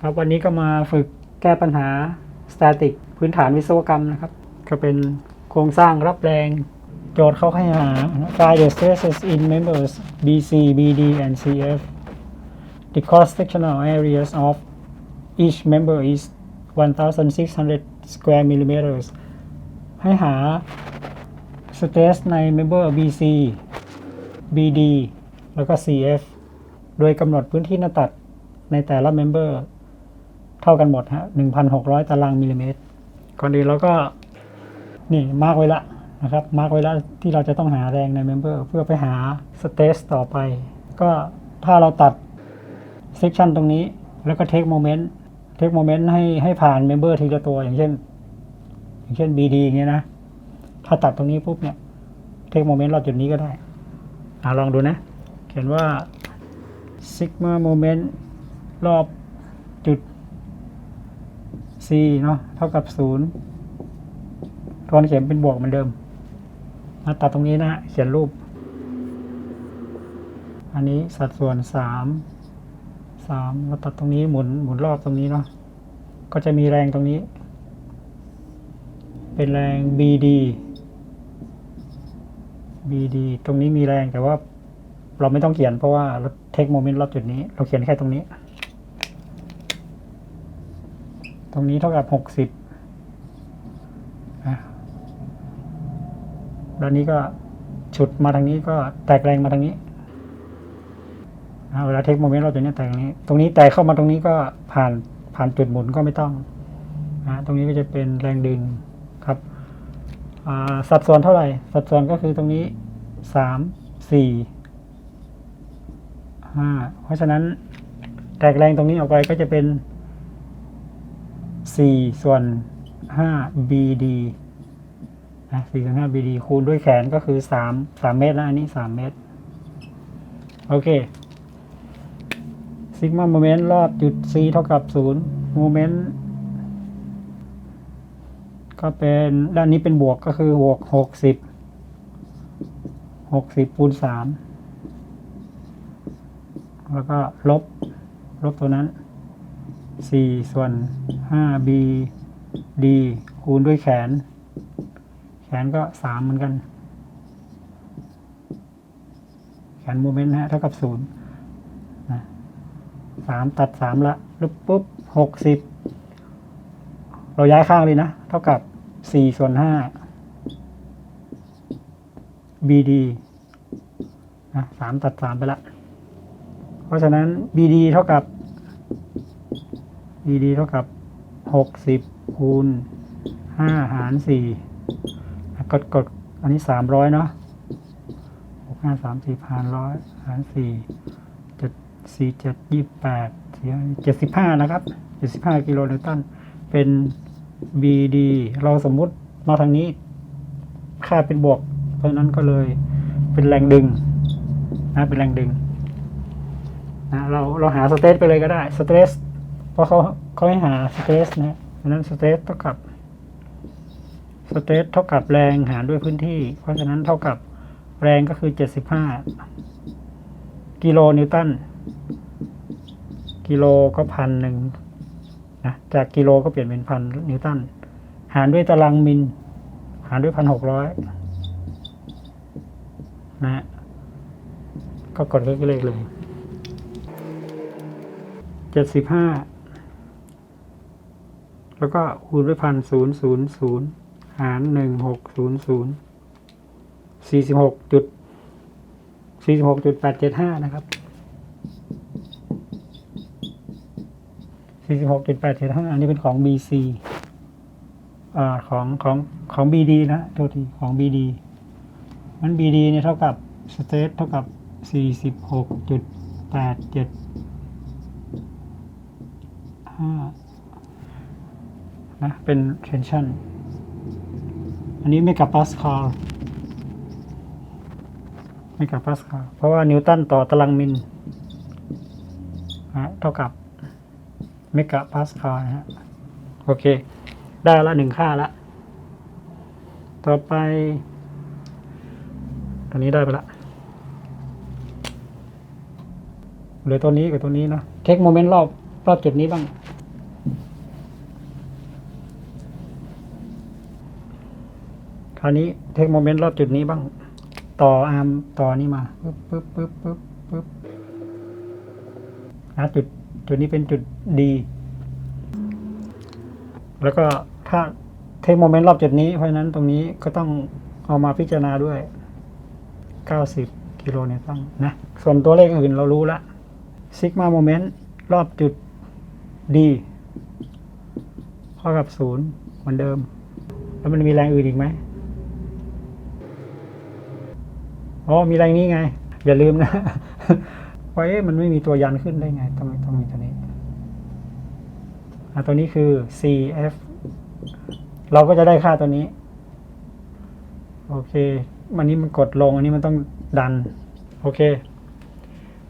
ครับวันนี้ก็มาฝึกแก้ปัญหา static พื้นฐานวิศวกรรมนะครับ ก็เป็นโครงสร้างรับแรง โจทย์เขาให้หา find the stresses in members BC BD and CF the cross sectional areas of each member is 1600 square millimeters ให้หา stress ใน member BC BD แล้วก็ CF โดยกำหนดพื้นที่หน้าตัดในแต่ละ member เท่ากันหมดฮะ1,600ตารางมิลลิเมตร ก่อนอื่นเราก็นี่มาร์กไว้ละนะครับ มาร์กไว้ละที่เราจะต้องหาแรงใน member เพื่อไปหา stress ต่อไป ก็ถ้าเราตัด section ตรงนี้ แล้วก็ take moment take moment ให้ให้ผ่าน member ทีละตัวอย่างเช่น อย่างเช่น BD อย่างเงี้ยนะ ถ้าตัดตรงนี้ปุ๊บเนี่ย take moment รอบจุดนี้ก็ได้อ่าลองดูนะ เขียนว่า sigma moment รอบจุด c เนาะเท่ากับศูนย์ทวนเขียนเป็นบวกเหมือนเดิม มาตัดตรงนี้นะฮะเขียนรูป อันนี้สัดส่วนสามสามเราตัดตรงนี้หมุนหมุนรอบตรงนี้เนาะก็จะมีแรงตรงนี้ เป็นแรง BD BD ตรงนี้มีแรงแต่ว่าเราไม่ต้องเขียนเพราะว่าเราเทคโมเมนต์รอบจุดนี้ เราเขียนแค่ตรงนี้ ตรงนี้เท่ากับหกสิบแล้วนี้ก็ฉุดมาทางนี้ก็แตกแรงมาทางนี้อ่าเวลาเทคโมเมนต์เราจุดนี้แตกตรงนี้ ตรงนี้แตกเข้ามาตรงนี้ก็ผ่านผ่านจุดหมุนก็ไม่ต้องนะตรงนี้ก็จะเป็นแรงดึงครับอ่าสัดส่วนเท่าไหร่ สัดส่วนก็คือตรงนี้สามสี่ห้าเพราะฉะนั้นแตกแรงตรงนี้ออกไปก็จะเป็น 4ส่วน 5 BD นะ4ส่วน5 BD คูณด้วยแขนก็คือ 3 3 เมตรนะอันนี้ 3 เมตร โอเคซิกมาโมเมนต์รอบจุด C เท่ากับ 0 โมเมนต์ ก็เป็นด้านนี้เป็นบวกก็คือบวก 60 60คูณ3แล้วก็ลบ ลบตัวนั้น สี่ส่วนห้า b d คูณด้วยแขน แขนก็สามเหมือนกัน แขนโมเมนต์นะฮะเท่ากับศูนย์นะสามตัดสามละลบปุ๊บหกสิบเราย้ายข้างเลยนะ เท่ากับสี่ส่วนห้า bd นะสามตัดสามไปละ เพราะฉะนั้น bd เท่ากับ BD เท่ากับหกสิบคูณห้าหารสี่กดกดอันนี้สามร้อยเนาะหกห้าสามสี่หารร้อยหารสี่เจ็ดสี่เจ็ดยี่แปดเจ็ดสิบห้านะครับเจ็ดสิบห้ากิโลนิวตันเป็น BD เราสมมุติมาทางนี้ค่าเป็นบวก เพราะนั้นก็เลยเป็นแรงดึงนะเป็นแรงดึงนะเราเราหาสเตทไปเลยก็ได้สเตรส เพราะเขาเขาให้หาสเตรสนะเพราะฉะนั้นสเตรสเท่ากับสเตรสเท่ากับแรงหารด้วยพื้นที่ เพราะฉะนั้นเท่ากับแรงก็คือเจ็ดสิบห้ากิโลนิวตันกิโลก็พันหนึ่งนะจากกิโลก็เปลี่ยนเป็นพันนิวตันหารด้วยตารางมิลหารด้วยพันหกร้อยนะก็กดเลขเลยเจ็ดสิบห้า แล้วก็คูณด้วยพันศูนย์ศูนย์ศูนย์หารหนึ่งหกศูนย์ศูนย์สี่สิบหกจุดสี่สิบหกจุดแปดเจ็ดห้านะครับสี่สิบหกจุดแปดเจ็ดห้าอันนี้เป็นของ BC อ่าของของของ BD นะโทษทีของ BD มัน BD เนี่ยเท่ากับสเตทเท่ากับสี่สิบหกจุดแปดเจ็ดห้า นะเป็น tension อันนี้ไม่กับปาสคาลไม่กับปาสคาลเพราะว่านิวตันต่อตารางมิลนะเท่ากับเมกะปาสคาลนะฮะโอเค ได้ละหนึ่งค่าละ ต่อไปตัวนี้ได้ไปละเหลือตัวนี้กับตัวนี้เนอะเทคโมเมนต์รอบรอบจุดนี้บ้าง ราวนี้เทคโมเมนต์รอบจุดนี้บ้าง ต่ออาร์มต่อนี้มาปึ๊บปึ๊บปึ๊บปึ๊บปึ๊บนะจุดจุดนี้เป็นจุด D แล้วก็ถ้าเทคโมเมนต์รอบจุดนี้เพราะฉะนั้นตรงนี้ก็ต้องเอามาพิจารณาด้วย 90 กิโลนิวตันนะ ส่วนตัวเลขอื่นเรารู้ละซิกมาโมเมนต์รอบจุด D เท่ากับศูนย์เหมือนเดิม แล้วมันมีแรงอื่นอีกไหม อ๋อมีแรงนี้ไง อย่าลืมนะว่าเอ๊ะมันไม่มีตัวยันขึ้นได้ไงทำไมต้องมีตัวนี้อะตัวนี้คือ CF เราก็จะได้ค่าตัวนี้ โอเควันนี้มันกดลง อันนี้มันต้องดัน โอเค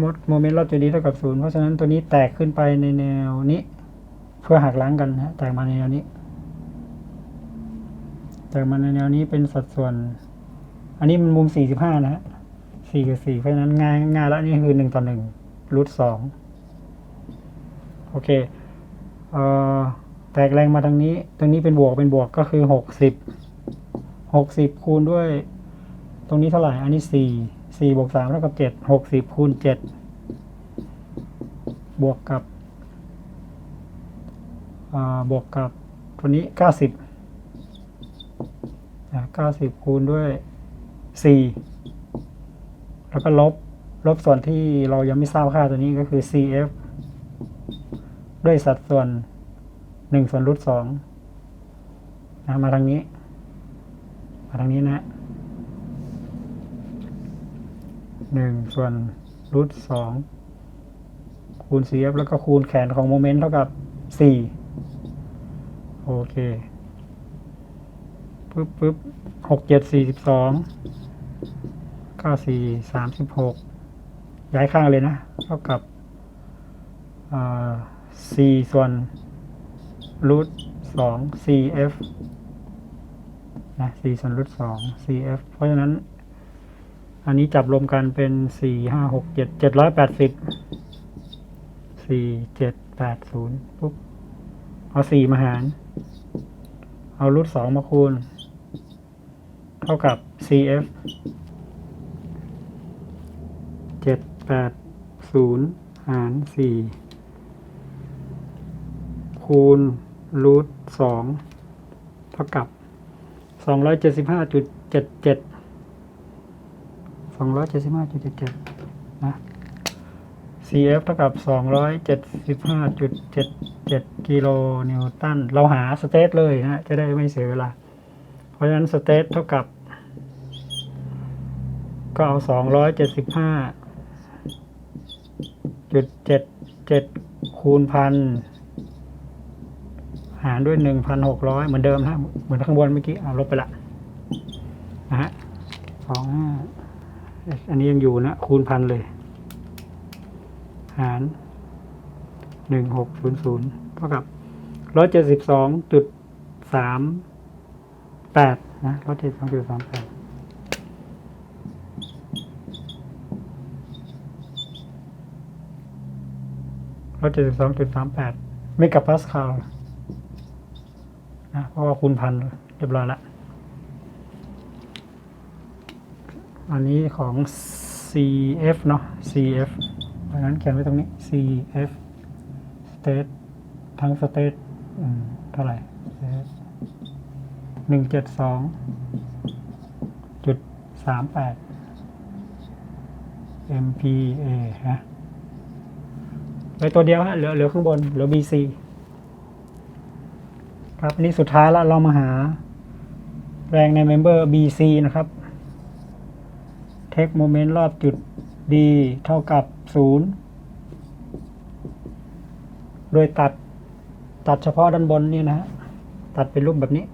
มดโมเมนต์รอบจุดนี้เท่ากับศูนย์เพราะฉะนั้นตัวนี้แตกขึ้นไปในแนวนี้ เพื่อหักล้างกันนะฮะแตกมาในแนวนี้ แตกมาในแนวนี้เป็นสัดส่วน อันนี้มันมุม 45 นะฮะ4กับ4เพราะฉะนั้นง่ายง่ายแล้วนี่คือ 1 ต่อ1รูท2โอเคเอ่อแตกแรงมาทางนี้ ตรงนี้เป็นบวกเป็นบวกก็คือ 60 60 คูณด้วย ตรงนี้เท่าไหร่ อันนี้ 4 4บวก3เท่ากับ 7 60 คูณ 7 บวกกับบวกกับตัวนี้ 90อ่า90 คูณด้วย 4แล้วก็ลบ ลบส่วนที่เรายังไม่ทราบค่าตัวนี้ก็คือ CF ด้วยสัดส่วน1ส่วนรูท2นะมาทางนี้ มาทางนี้นะ1ส่วนรูท2คูณ CF แล้วก็คูณแขนของโมเมนต์เท่ากับ 4 โอเคปึ๊บปึ๊บหกเจ็ดสี่สิบสอง เก้าสี่สามสิบหกย้ายข้างเลยนะ เท่ากับสี่ส่วนรูทสอง CF นะสี่ส่วนรูทสอง CF เพราะฉะนั้น อันนี้จับรวมกันเป็นสี่ห้าหกเจ็ดเจ็ดร้อยแปดสิบสี่เจ็ดแปดศูนย์ปุ๊บ เอาสี่มาหาร เอารูทสองมาคูณ เท่ากับ CF เจ็ดแปดศูนย์หารสี่คูณรูทสองเท่ากับสองร้อยเจ็ดสิบห้าจุดเจ็ดเจ็ดสองร้อยเจ็ดสิบห้าจุดเจ็ดเจ็ดนะ CF เท่ากับสองร้อยเจ็ดสิบห้าจุดเจ็ดเจ็ดกิโลนิวตัน เราหาสเตทเลยนะ จะได้ไม่เสียเวลา เพราะฉะนั้นสเตทเท่ากับ ก็เอาสองร้อยเจุดเจ็ดเจ็ดคูณพันหารด้วยหนึ่งพันหกร้อยเหมือนเดิมนะเหมือนข้างบนเมื่อกี้เอาลบไปละนะฮะสองห้าอันนี้ยังอยู่นะ คูณพันเลย หารหนึ่งหกศูนย์ศูนย์เท่ากับร้อยเจ็ดสิบสองจุดสามแปดนะร้อยเจ็ดสองจุดสามแปด ร้อยเจ็ดสิบสองจุดสามแปดเมกะพาสคาลนะเพราะว่าคูณพันเรียบร้อยละ อันนี้ของ CF เนาะ CF เพราะฉะนั้นเขียนไว้ตรงนี้ CF state ทั้ง state เท่าไหร่หนึ่งเจ็ดสองจุดสามแปด MPA ฮะ ไปตัวเดียวฮะเหลือเหลือข้างบนเหลือ BC ครับอันนี้สุดท้ายแล้วเรามาหาแรงในเมมเบอร์ BC นะครับ เทคโมเมนต์รอบจุด D เท่ากับ 0 โดยตัดตัดเฉพาะด้านบนนี่นะฮะ ตัดเป็นรูปแบบนี้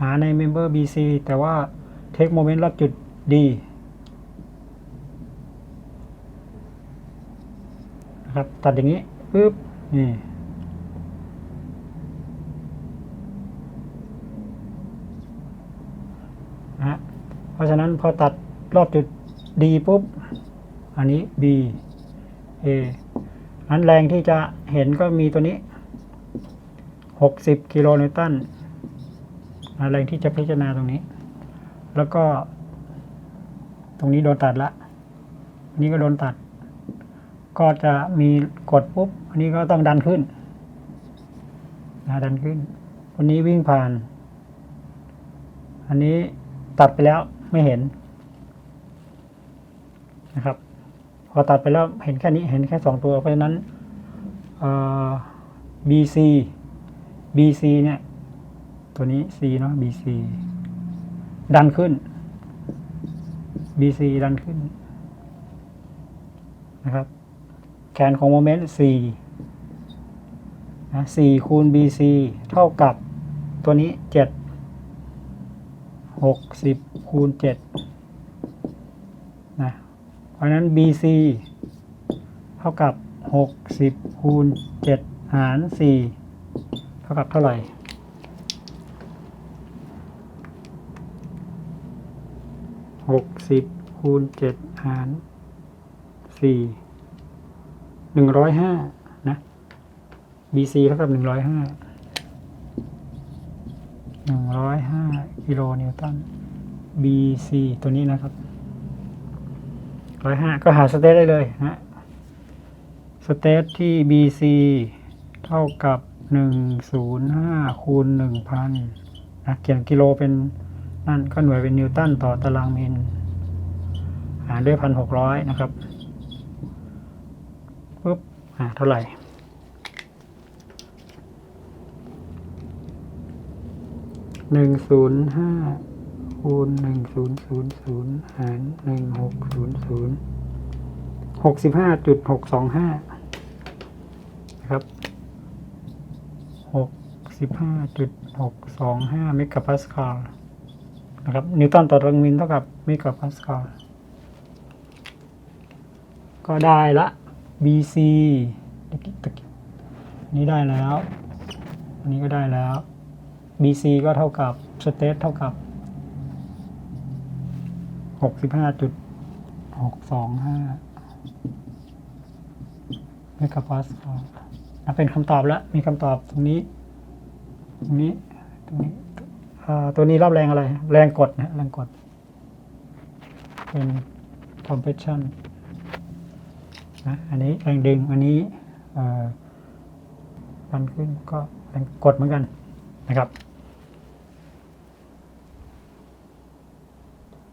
หาในเมมเบอร์ BC แต่ว่าเทคโมเมนต์รอบจุด D นะครับ ตัดอย่างนี้ปึ๊บนี่นะฮะเพราะฉะนั้นพอตัดรอบจุด D ปุ๊บ อันนี้ B A อันแรงที่จะเห็นก็มีตัวนี้หกสิบกิโลนิวตันอะไรที่จะพิจารณาตรงนี้ แล้วก็ ตรงนี้โดนตัดละนนี้ก็โดนตัด ก็จะมีกดปุ๊บ อันนี้ก็ต้องดันขึ้นนะดันขึ้นวันนี้วิ่งผ่าน อันนี้ตัดไปแล้วไม่เห็นนะครับ พอตัดไปแล้วเห็นแค่นี้เห็นแค่สองตัว เพราะฉะนั้นเอ่อ BC BC เนี่ย ตัวนี้ C เนาะ BC ดันขึ้น BC ดันขึ้นนะครับ แกนของโมเมนต์4นะ4คูณ BC เท่ากับตัวนี้ 7 60คูณ7นะเพราะฉะนั้น BC เท่ากับ 60คูณ7หาร 4 เท่ากับเท่าไหร่หกสิบคูณเจ็ดหารสี่ หนึ่งร้อยห้านะ BC เท่ากับหนึ่งร้อยห้าหนึ่งร้อยห้ากิโลนิวตัน BC ตัวนี้นะครับร้อยห้าก็หาสเตทได้เลยนะสเตทที่ BC เท่ากับหนึ่งศูนย์ห้าคูณหนึ่งพันนะเขียนกิโลเป็นนั่นก็หน่วยเป็นนิวตันต่อตารางเมตรหารด้วยพันหกร้อยนะครับปุ๊บ อ่าเท่าไหร่หนึ่งศูนย์ห้าคูณหนึ่งศูนย์ศูนย์ศูนย์หารหนึ่งหกศูนย์ศูนย์หกสิบห้าจุดหกสองห้านะครับหกสิบห้าจุดหกสองห้าเมกะพาสคาลนะครับนิวตันต่อตารางมิลเท่ากับเมกะพาสคาลก็ได้ละ BC นี้ได้แล้ว อันนี้ก็ได้แล้ว BC ก็เท่ากับสเตทเท่ากับ 65.625เมกะพาสคาลเป็นคำตอบแล้ว มีคำตอบตรงนี้ ตรงนี้ ตรงนี้ตัวนี้รับแรงอะไร แรงกดนะ แรงกด เป็น compression นะอันนี้แรงดึงอันนี้ดันขึ้นก็กดเหมือนกันนะครับ